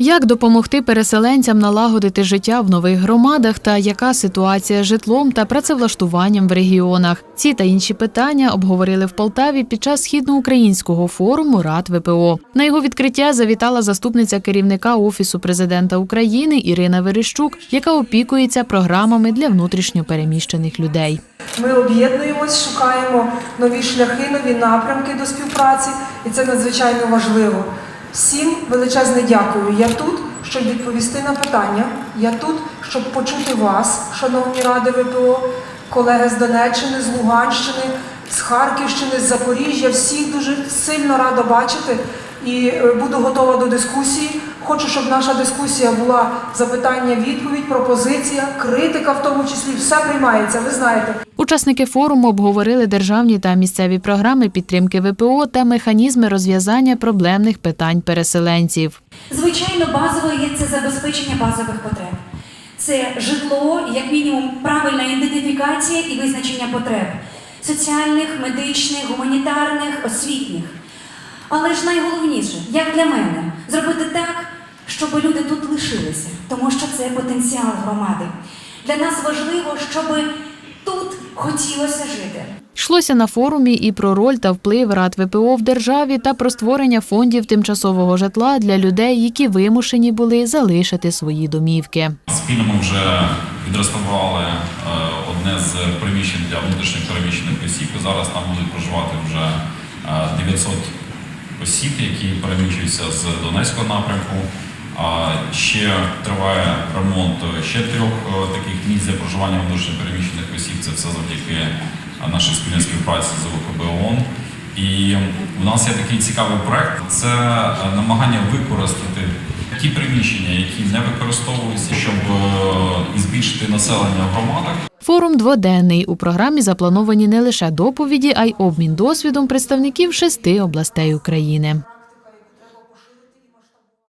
Як допомогти переселенцям налагодити життя в нових громадах та яка ситуація з житлом та працевлаштуванням в регіонах? Ці та інші питання обговорили в Полтаві під час східноукраїнського форуму Рад ВПО. На його відкриття завітала заступниця керівника Офісу президента України Ірина Верещук, яка опікується програмами для внутрішньо переміщених людей. Ми об'єднуємось, шукаємо нові шляхи, нові напрямки до співпраці, і це надзвичайно важливо. Всім величезне дякую. Я тут, щоб відповісти на питання. Я тут, щоб почути вас, шановні ради ВПО, колеги з Донеччини, з Луганщини, з Харківщини, з Запоріжжя. Всіх дуже сильно рада бачити і е, буду готова до дискусії. Хочу, щоб наша дискусія була запитання, відповідь, пропозиція, критика в тому числі. Все приймається. Ви знаєте. Учасники форуму обговорили державні та місцеві програми підтримки ВПО та механізми розв'язання проблемних питань переселенців. Звичайно, базовою є це забезпечення базових потреб. Це житло, як мінімум, правильна ідентифікація і визначення потреб соціальних, медичних, гуманітарних, освітніх. Але ж найголовніше, як для мене, зробити так, щоб люди тут лишилися, тому що це потенціал громади. Для нас важливо, щоб тут хотілося жити. Йшлося на форумі і про роль та вплив рад ВПО в державі та про створення фондів тимчасового житла для людей, які вимушені були залишити свої домівки. Спільно ми вже відреставрували е, одне з приміщень для внутрішньо переміщених осіб. Зараз там будуть проживати вже е, 900 осіб, які переміщуються з Донецького напрямку. А Ще триває ремонт ще трьох е, таких місць для проживання внутрішньо переміщених осіб. Це все завдяки е, нашій спільній співпраці з ОВКБ ООН. І у нас є такий цікавий проект. Це е, намагання використати ті приміщення, які не використовуються, щоб е, збільшити населення в громадах. Форум дводенний. У програмі заплановані не лише доповіді, а й обмін досвідом представників шести областей України.